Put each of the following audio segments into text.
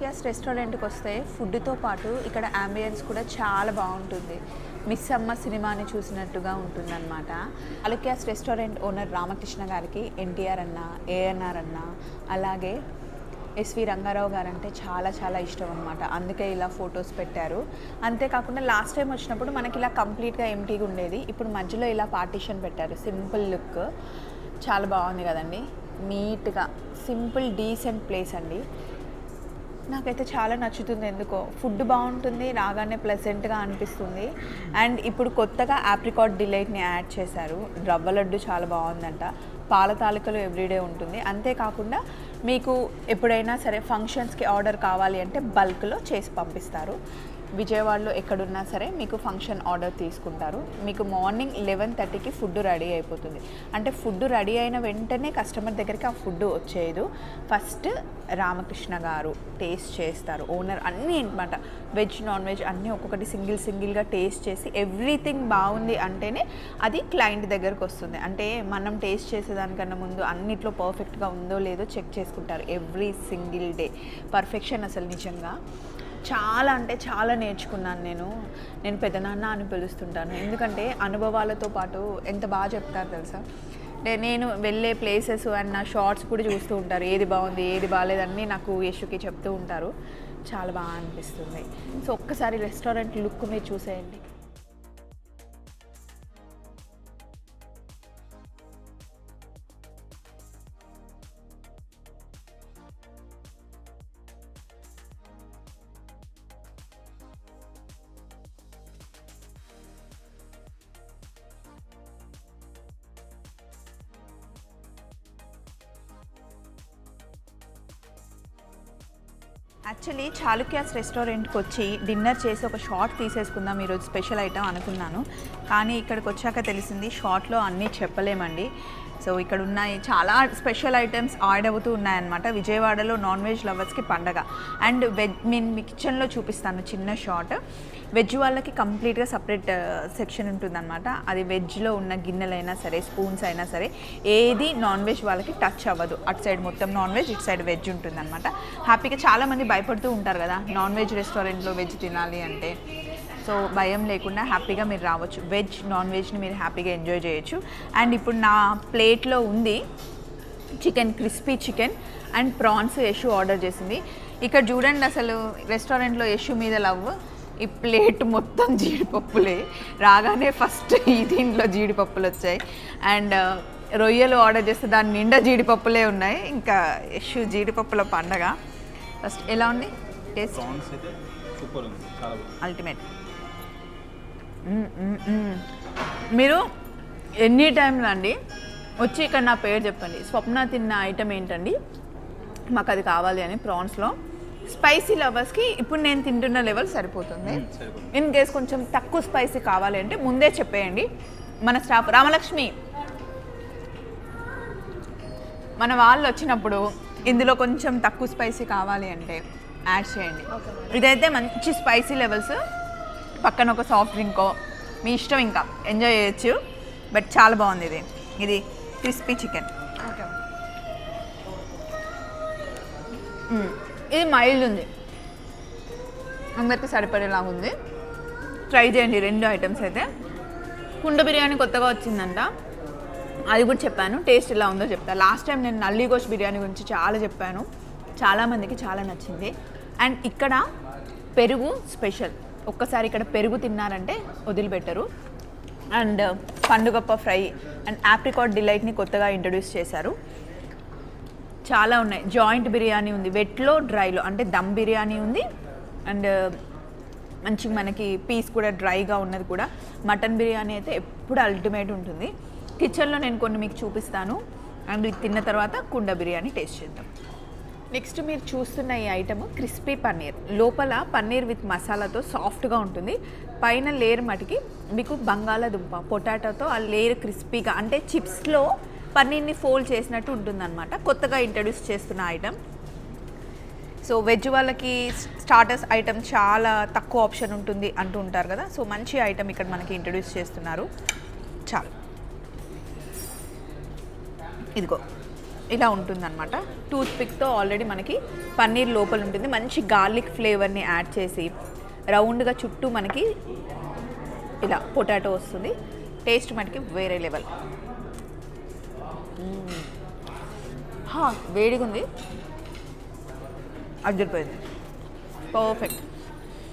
చాలుక్యాస్ రెస్టారెంట్కి వస్తే ఫుడ్తో పాటు ఇక్కడ అంబియన్స్ కూడా చాలా బాగుంటుంది. మిస్ అమ్మ సినిమాని చూసినట్టుగా ఉంటుందన్నమాట. అలక్యాస్ రెస్టారెంట్ ఓనర్ రామకృష్ణ గారికి ఎన్టీఆర్ అన్న ఏఎన్ఆర్ అన్న అలాగే ఎస్వి రంగారావు గారు అంటే చాలా చాలా ఇష్టం అనమాట అందుకే ఇలా ఫొటోస్ పెట్టారు. అంతేకాకుండా లాస్ట్ టైం వచ్చినప్పుడు మనకి ఇలా కంప్లీట్గా ఎంటీగా ఉండేది. ఇప్పుడు మధ్యలో ఇలా పార్టీషన్ పెట్టారు. Simple look. చాలా బాగుంది కదండి. నీట్గా సింపుల్ డీసెంట్ ప్లేస్ అండి. నాకైతే చాలా నచ్చుతుంది ఎందుకో. ఫుడ్ బాగుంటుంది రాగానే ప్లెజెంట్గా అనిపిస్తుంది. అండ్ ఇప్పుడు కొత్తగా ఆప్రికాట్ డిలైట్ని యాడ్ చేశారు. రవ్వ లడ్డు చాలా బాగుందంట. పాల తాలికలు ఎవ్రీడే ఉంటుంది. అంతేకాకుండా మీకు ఎప్పుడైనా సరే ఫంక్షన్స్కి ఆర్డర్ కావాలి అంటే బల్క్లో చేసి పంపిస్తారు. విజయవాడలో ఎక్కడున్నా సరే మీకు ఫంక్షన్ ఆర్డర్ తీసుకుంటారు. మీకు మార్నింగ్ లెవెన్ థర్టీకి ఫుడ్ రెడీ అయిపోతుంది. అంటే ఫుడ్ రెడీ అయిన వెంటనే కస్టమర్ దగ్గరికి ఆ ఫుడ్ వచ్చేయదు. ఫస్ట్ రామకృష్ణ గారు టేస్ట్ చేస్తారు. ఓనర్ అన్నీ అనమాట వెజ్ నాన్ వెజ్ అన్నీ ఒక్కొక్కటి సింగిల్ సింగిల్గా టేస్ట్ చేసి ఎవ్రీథింగ్ బాగుంది అంటేనే అది క్లయింట్ దగ్గరకు వస్తుంది. అంటే మనం టేస్ట్ చేసేదానికన్నా ముందు అన్నిట్లో పర్ఫెక్ట్గా ఉందో లేదో చెక్ చేసుకుంటారు. Every single day. పర్ఫెక్షన్ అసలు నిజంగా. చాలా అంటే చాలా నేర్చుకున్నాను నేను. నేను పెద్దనాన్న అని పిలుస్తుంటాను. ఎందుకంటే అనుభవాలతో పాటు ఎంత బాగా చెప్తారు తెలుసా? అంటే నేను వెళ్ళే ప్లేసెస్ అండ్ నా షార్ట్స్ కూడా చూస్తూ ఉంటారు. ఏది బాగుంది ఏది బాగాలేదని నాకు యశుకి చెప్తూ ఉంటారు. చాలా బాగా అనిపిస్తుంది. సో ఒక్కసారి రెస్టారెంట్ లుక్ మీరు చూసేయండి. యాక్చువల్లీ చాలుక్యాస్ రెస్టారెంట్కి వచ్చి డిన్నర్ చేసి ఒక షార్ట్ తీసేసుకుందాం ఈరోజు స్పెషల్ ఐటమ్ అనుకున్నాను. కానీ ఇక్కడికి వచ్చాక తెలిసింది షార్ట్లో అన్నీ చెప్పలేమండి. సో ఇక్కడ ఉన్నాయి చాలా స్పెషల్ ఐటమ్స్ యాడ్ అవుతూ ఉన్నాయన్నమాట. విజయవాడలో నాన్ వెజ్ లవర్స్కి పండగ. అండ్ వెజ్ నేను మీ కిచెన్లో చూపిస్తాను చిన్న షార్ట్ వెజ్ వాళ్ళకి కంప్లీట్గా సపరేట్ సెక్షన్ ఉంటుందన్నమాట. అది వెజ్లో ఉన్న గిన్నెలైనా సరే స్పూన్స్ అయినా సరే ఏది నాన్ వెజ్ వాళ్ళకి టచ్ అవ్వదు. అటు సైడ్ మొత్తం నాన్ వెజ్ ఇటు సైడ్ వెజ్ ఉంటుందన్నమాట. హ్యాపీగా చాలామంది భయపడుతూ ఉంటారు కదా నాన్ వెజ్ రెస్టారెంట్లో వెజ్ తినాలి అంటే. సో భయం లేకుండా హ్యాపీగా మీరు రావచ్చు. వెజ్ నాన్ వెజ్ని మీరు హ్యాపీగా ఎంజాయ్ చేయొచ్చు. అండ్ ఇప్పుడు నా ప్లేట్లో ఉంది chicken crispy chicken and prawns Yashu order చేసింది. ఇక్కడ చూడండి అసలు రెస్టారెంట్లో యశు మీద లవ్. ఈ ప్లేట్ మొత్తం జీడిపప్పులే. రాగానే ఫస్ట్ ఈ దీంట్లో జీడిపప్పులు వచ్చాయి. అండ్ రొయ్యలు ఆర్డర్ చేస్తే దాని నిండా జీడిపప్పులే ఉన్నాయి. ఇంకా యశు జీడిపప్పుల పండగ. ఫస్ట్ ఎలా ఉంది? టేస్ట్ సూపర్ ఉంది. అల్టిమేట్ మీరు ఎనీ టైంలో అండి? వచ్చి ఇక్కడ నా పేరు చెప్పండి. స్వప్న తిన్న ఐటమ్ ఏంటండి? మాకు అది కావాలి అని ప్రాన్స్లో. స్పైసీ లవర్స్కి ఇప్పుడు నేను తింటున్న లెవెల్ సరిపోతుంది. ఇన్ కేస్ కొంచెం తక్కువ స్పైసీ కావాలి అంటే ముందే చెప్పేయండి. మన స్టాఫ్ రామలక్ష్మి. మన వాళ్ళు వచ్చినప్పుడు ఇందులో కొంచెం తక్కువ స్పైసీ కావాలి అంటే యాడ్ చేయండి. ఇదైతే మంచి స్పైసీ లెవెల్స్. పక్కన ఒక సాఫ్ట్ డ్రింకో. మీ ఇష్టం ఇంకా. ఎంజాయ్ చేయొచ్చు. బట్ చాలా బాగుంది ఇది. ఇది క్రిస్పీ చికెన్. ఇది మైల్డ్ ఉంది. అందరికి సరిపడేలాగా ఉంది ట్రై చేయండి రెండు ఐటమ్స్ అయితే. కుండ బిర్యానీ కొత్తగా వచ్చిందంట. అది కూడా చెప్పాను. టేస్ట్ ఎలా ఉందో చెప్తాను లాస్ట్ టైం నేను నల్లి గోష్ బిర్యానీ గురించి చాలా చెప్పాను. చాలామందికి చాలా నచ్చింది. అండ్ ఇక్కడ పెరుగు స్పెషల్. ఒక్కసారి ఇక్కడ పెరుగు తిన్నారంటే వదిలిపెట్టరు. అండ్ పండుగప్ప ఫ్రై అండ్ ఆప్రికాట్ డిలైట్ని కొత్తగా ఇంట్రడ్యూస్ చేశారు. చాలా ఉన్నాయి. జాయింట్ బిర్యానీ ఉంది. వెట్లో డ్రైలో అంటే దమ్ బిర్యానీ ఉంది. అండ్ మంచి మనకి పీస్ కూడా డ్రైగా ఉన్నది కూడా. మటన్ బిర్యానీ అయితే ఎప్పుడు అల్టిమేట్ ఉంటుంది. కిచెన్లో నేను కొన్ని మీకు చూపిస్తాను. అండ్ తిన్న తర్వాత కుండ బిర్యానీ టేస్ట్ చేద్దాం. నెక్స్ట్ మీరు చూస్తున్న ఈ ఐటమ్ క్రిస్పీ పన్నీర్. లోపల పన్నీర్ విత్ మసాలాతో సాఫ్ట్గా ఉంటుంది. పైన లేయర్ మటుకి మీకు బంగాళాదుంప పొటాటోతో ఆ లేయర్ క్రిస్పీగా అంటే చిప్స్లో పన్నీర్ని ఫోల్డ్ చేసినట్టు ఉంటుందన్నమాట. కొత్తగా ఇంట్రడ్యూస్ చేస్తున్న ఐటమ్. సో వెజ్ వాళ్ళకి స్టార్టర్స్ ఐటమ్ చాలా తక్కువ ఆప్షన్ ఉంటుంది అంటూ ఉంటారు కదా. సో మంచి ఐటమ్ ఇక్కడ మనకి ఇంట్రడ్యూస్ చేస్తున్నారు. చాలు. ఇదిగో. ఇలా ఉంటుందన్నమాట. టూత్ పిక్తో ఆల్రెడీ మనకి పన్నీర్ లోపల ఉంటుంది. మంచి గార్లిక్ ఫ్లేవర్ని యాడ్ చేసి రౌండ్గా చుట్టూ మనకి ఇలా పొటాటో వస్తుంది. టేస్ట్ మనకి వేరే లెవెల్ హా, వేడిగా ఉంది. అదిరిపోయింది. పర్ఫెక్ట్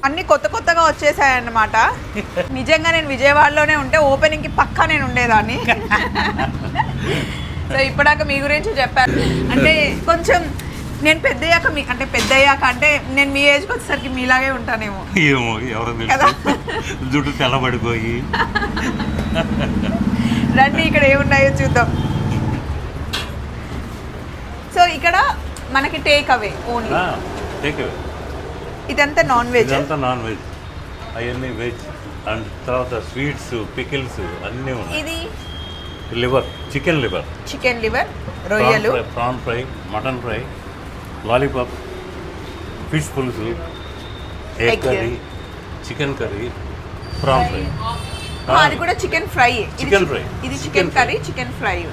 అన్నీ కొత్త కొత్తగా వచ్చేసాయన్నమాట. నిజంగా నేను విజయవాడలోనే ఉంటే ఓపెనింగ్కి పక్కా నేను ఉండేదాన్ని. సో ఇప్పటిదాకా మీ గురించి చెప్పారు. అంటే కొంచెం నేను పెద్దయ్యాక మీ అంటే పెద్దయ్యాక అంటే నేను మీ ఏజ్కి వచ్చేసరికి మీలాగే ఉంటానేమో. ఏమో ఎవరో కదా? జుట్టు తెల్లబడిపోయి. రండి ఇక్కడ ఏమున్నాయో చూద్దాం. సో ఇక్కడ మనకి టేక్ అవే ఓన్లీ టేక్ ఇదంతా నాన్ వెజ్ ఇదంతా నాన్ వెజ్ అవన్నీ వెజ్ అండ్ తర్వాత స్వీట్స్ పికిల్స్ అన్నీ ఉన్నాయి. ఇది liver chicken liver. Chicken liver రొయ్యలు. Prawn fry mutton fry lollipop fish పులుసు. Egg curry chicken curry prawn fry. అది కూడా చికెన్ ఫ్రై. Chicken fry. ఇది chicken. Curry chicken fry.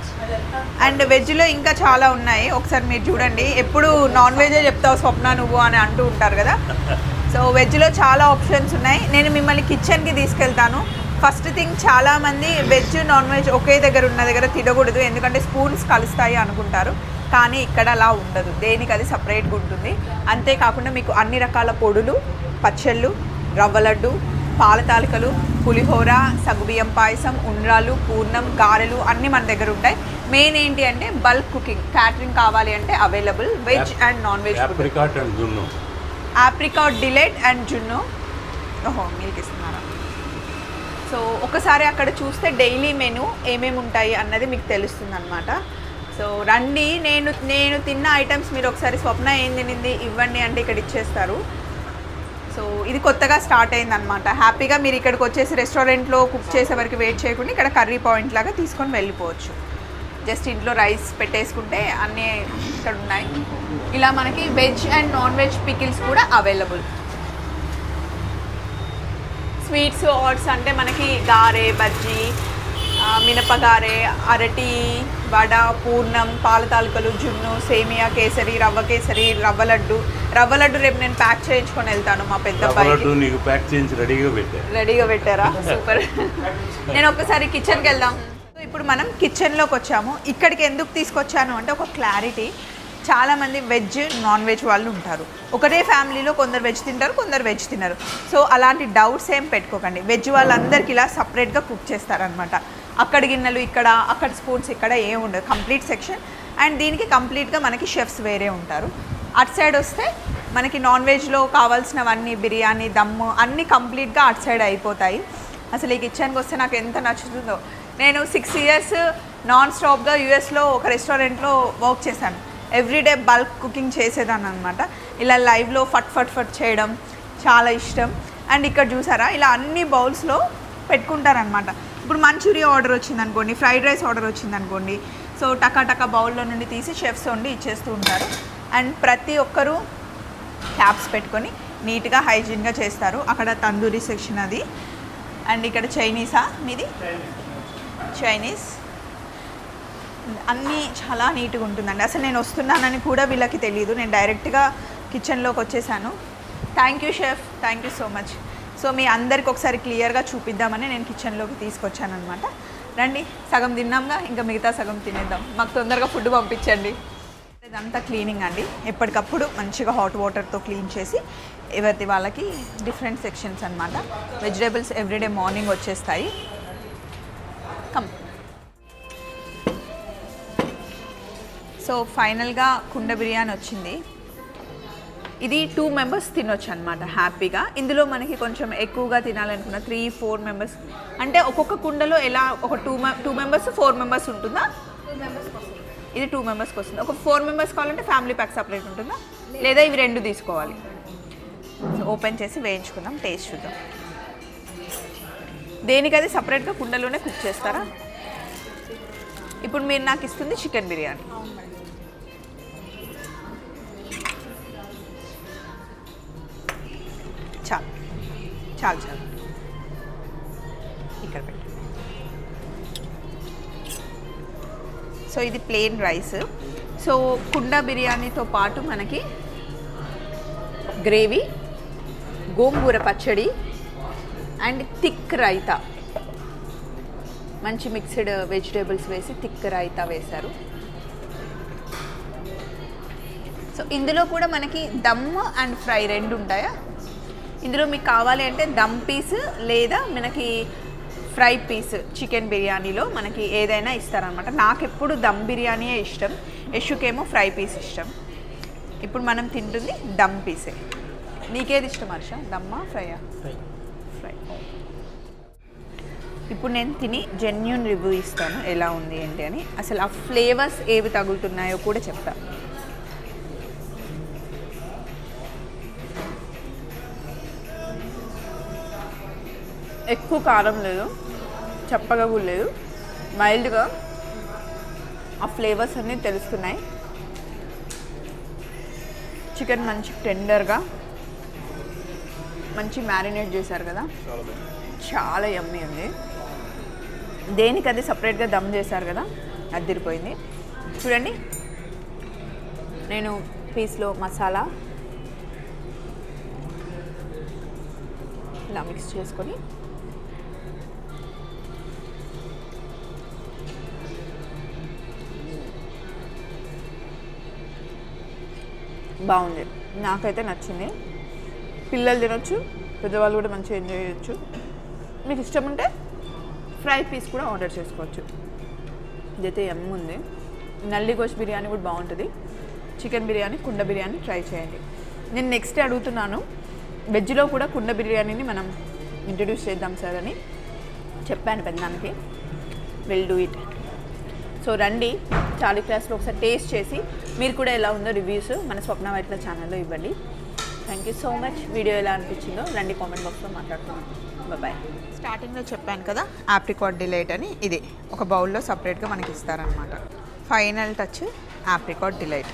And వెజ్లో ఇంకా చాలా ఉన్నాయి. ఒకసారి మీరు చూడండి. ఎప్పుడు నాన్ వెజే చెప్తావు స్వప్న నువ్వు అని అంటూ ఉంటారు కదా. సో వెజ్లో చాలా ఆప్షన్స్ ఉన్నాయి. నేను మిమ్మల్ని కిచెన్కి తీసుకెళ్తాను. ఫస్ట్ థింగ్ చాలామంది వెజ్ నాన్ వెజ్ ఒకే దగ్గర ఉన్న దగ్గర తినకూడదు. ఎందుకంటే స్పూన్స్ కలుస్తాయి అనుకుంటారు. కానీ ఇక్కడ అలా ఉండదు. దేనికి అది సపరేట్గా ఉంటుంది. అంతేకాకుండా మీకు అన్ని రకాల పొడులు పచ్చళ్ళు రవ్వ లడ్డు పాల తాలికలు పులిహోర సగ్గుబియ్యం పాయసం ఉండ్రాలు పూర్ణం గారెలు అన్నీ మన దగ్గర ఉంటాయి. మెయిన్ ఏంటి అంటే బల్క్ కుకింగ్. క్యాటరింగ్ కావాలి అంటే available veg and non veg apricot delight and జున్ను. ఓహో మిల్క్ ఇస్తున్నారా? సో ఒకసారి అక్కడ చూస్తే డైలీ మెను ఏమేమి ఉంటాయి అన్నది మీకు తెలుస్తుంది అనమాట సో రండి నేను నేను తిన్న ఐటమ్స్ మీరు ఒకసారి స్వప్న ఏం తినింది ఇవ్వండి అంటే ఇక్కడ ఇచ్చేస్తారు. సో ఇది కొత్తగా స్టార్ట్ అయింది అనమాట హ్యాపీగా మీరు ఇక్కడికి వచ్చేసి రెస్టారెంట్లో కుక్ చేసే వరకు వెయిట్ చేయకుండా ఇక్కడ కర్రీ పాయింట్ లాగా తీసుకొని వెళ్ళిపోవచ్చు. జస్ట్ ఇంట్లో రైస్ పెట్టేసుకుంటే అన్నీ ఇక్కడ ఉన్నాయి. ఇలా మనకి veg and non veg pickles కూడా అవైలబుల్. స్వీట్స్ ఆట్స్ అంటే మనకి గారె బజ్జీ మినపగారె అరటి వడ పూర్ణం పాల తాలూకలు జున్ను సేమియా కేసరి రవ్వ కేసరి రవ్వ లడ్డు. రవ్వ లడ్డు రేపు నేను ప్యాక్ చేయించుకొని వెళ్తాను మా పెద్ద నీకు ప్యాక్ చేయించి రెడీగా పెట్టారు. రెడీగా పెట్టారా? సూపర్. నేను ఒక్కసారి కిచెన్కి వెళ్దాం. ఇప్పుడు మనం కిచెన్లోకి వచ్చాము. ఇక్కడికి ఎందుకు తీసుకొచ్చాను అంటే ఒక క్లారిటీ చాలామంది వెజ్ నాన్ వెజ్ వాళ్ళు ఉంటారు. ఒకటే ఫ్యామిలీలో కొందరు వెజ్ తింటారు కొందరు వెజ్ తినరు. సో అలాంటి డౌట్స్ ఏం పెట్టుకోకండి. వెజ్ వాళ్ళందరికీ ఇలా సపరేట్గా కుక్ చేస్తారనమాట అక్కడ గిన్నెలు ఇక్కడ అక్కడ స్పూన్స్ ఇక్కడ ఏం ఉండదు. Complete section. అండ్ దీనికి కంప్లీట్గా మనకి షెఫ్స్ వేరే ఉంటారు. అటు సైడ్ వస్తే మనకి నాన్ వెజ్లో కావాల్సినవన్నీ బిర్యానీ దమ్ము అన్నీ కంప్లీట్గా అటు సైడ్ అయిపోతాయి. అసలు ఈ కిచెన్కి వస్తే నాకు ఎంత నచ్చుతుందో. నేను సిక్స్ ఇయర్స్ నాన్ స్టాప్గా యూఎస్లో ఒక రెస్టారెంట్లో వర్క్ చేశాను. ఎవ్రీడే బల్క్ కుకింగ్ చేసేదాన్ని అనమాట ఇలా లైవ్లో ఫట్ ఫట్ ఫట్ చేయడం చాలా ఇష్టం. అండ్ ఇక్కడ చూసారా ఇలా అన్ని బౌల్స్లో పెట్టుకుంటారనమాట ఇప్పుడు మంచూరియా ఆర్డర్ వచ్చింది అనుకోండి ఫ్రైడ్ రైస్ ఆర్డర్ వచ్చింది అనుకోండి సో టకా టకా బౌల్లో నుండి తీసి షెఫ్స్ వండి ఇచ్చేస్తూ ఉంటారు. అండ్ ప్రతి ఒక్కరూ క్యాప్స్ పెట్టుకొని నీట్గా హైజీన్గా చేస్తారు. అక్కడ తందూరి సెక్షన్ అది. అండ్ ఇక్కడ చైనీసా మీది? చైనీస్. అన్నీ చాలా నీట్గా ఉంటుందండి. అసలు నేను వస్తున్నానని కూడా వీళ్ళకి తెలియదు నేను డైరెక్ట్గా కిచెన్లోకి వచ్చేసాను. Thank you chef thank you so much so మీ అందరికి ఒకసారి క్లియర్గా చూపిద్దామని నేను కిచెన్లోకి తీసుకొచ్చాను అనమాట రండి సగం తిన్నాంగా ఇంకా మిగతా సగం తినేద్దాం. మాకు తొందరగా ఫుడ్ పంపించండి. ఇదంతా క్లీనింగ్ అండి. ఎప్పటికప్పుడు మంచిగా హాట్ వాటర్తో క్లీన్ చేసి ఎవరిది వాళ్ళకి డిఫరెంట్ సెక్షన్స్ అనమాట వెజిటేబుల్స్ ఎవ్రీడే మార్నింగ్ వచ్చేస్తాయి. కమ్. సో ఫైనల్గా కుండ బిర్యానీ వచ్చింది. ఇది టూ మెంబర్స్ తినొచ్చు అనమాట హ్యాపీగా. ఇందులో మనకి కొంచెం ఎక్కువగా తినాలనుకున్న త్రీ ఫోర్ మెంబర్స్ అంటే ఒక్కొక్క కుండలో ఎలా ఒక two two members four members ఉంటుందా? ఇది టూ మెంబర్స్కి వస్తుంది ఒక ఫోర్ మెంబర్స్ కావాలంటే ఫ్యామిలీ ప్యాక్ సపరేట్ ఉంటుందా? లేదా ఇవి రెండు తీసుకోవాలి. ఓపెన్ చేసి వేయించుకుందాం టేస్ట్ చూద్దాం. దేనికి అది సపరేట్గా కుండలోనే కుక్ చేస్తారా? ఇప్పుడు మీరు నాకు ఇస్తుంది చికెన్ బిర్యానీ. చాలు చాలు ఇక్కడ పెట్టు. సో ఇది ప్లెయిన్ రైస్. సో కుండ బిర్యానీతో పాటు మనకి గ్రేవీ గోంగూర పచ్చడి అండ్ థిక్ రైతా. మంచి మిక్స్డ్ వెజిటేబుల్స్ వేసి థిక్ రైతా వేశారు. సో ఇందులో కూడా మనకి దమ్ అండ్ ఫ్రై రెండు ఉంటాయా? ఇందులో మీకు కావాలి అంటే దమ్ పీస్ లేదా మనకి ఫ్రై పీస్ చికెన్ బిర్యానీలో మనకి ఏదైనా ఇస్తారనమాట నాకు ఎప్పుడు దమ్ బిర్యానీయే ఇష్టం. యశుకేమో ఫ్రై పీస్ ఇష్టం. ఇప్పుడు మనం తింటుంది దమ్ పీసే. నీకేది ఇష్టం హర్ష? దమ్మా ఫ్రైయా? ఫ్రై. ఫ్రై. ఇప్పుడు నేను తిని జెన్యున్ రివ్యూ ఇస్తాను. ఎలా ఉంది ఏంటి అని. అసలు ఆ ఫ్లేవర్స్ ఏవి తగులుతున్నాయో కూడా చెప్తా. ఎక్కువ కారం లేదు. చప్పగా కూడా లేదు. మైల్డ్గా ఆ ఫ్లేవర్స్ అన్నీ తెలుస్తున్నాయి. చికెన్ మంచి టెండర్గా మంచి మ్యారినేట్ చేశారు కదా. చాలా యమ్మీ ఉంది. దేనికి అది సపరేట్గా దమ్ చేశారు కదా అదిరిపోయింది చూడండి. నేను పీస్లో మసాలా ఇలా మిక్స్ చేసుకొని బాగుంది. నాకైతే నచ్చింది. పిల్లలు తినొచ్చు పెద్దవాళ్ళు కూడా మంచిగా ఎంజాయ్ చేయొచ్చు. మీకు ఇష్టం ఉంటే ఫ్రై పీస్ కూడా ఆర్డర్ చేసుకోవచ్చు. ఇదైతే ఎమ్ ఉంది. నల్లి గోష్ బిర్యానీ కూడా బాగుంటుంది. చికెన్ బిర్యానీ కుండ బిర్యానీ ట్రై చేయండి. నేను నెక్స్ట్ అడుగుతున్నాను. వెజ్లో కూడా కుండ బిర్యానీని మనం ఇంట్రడ్యూస్ చేద్దాం సార్ అని చెప్పాను పెద్దానికి విల్ డూ ఇట్ సో రండి చాలీ క్లాస్లో ఒకసారి టేస్ట్ చేసి మీరు కూడా ఎలా ఉందో రివ్యూస్ మన స్వప్న వైట్ల ఛానల్లో ఇవ్వండి. Thank you so much video ఎలా అనిపించిందో రండి కామెంట్ బాక్స్లో మాట్లాడుతున్నాం బాయ్ స్టార్టింగ్లో చెప్పాను కదా ఆప్రికాట్ డిలైట్ అని ఇది. ఒక బౌల్లో సపరేట్గా మనకి ఇస్తారనమాట ఫైనల్ టచ్ ఆప్రికాట్ డిలైట్.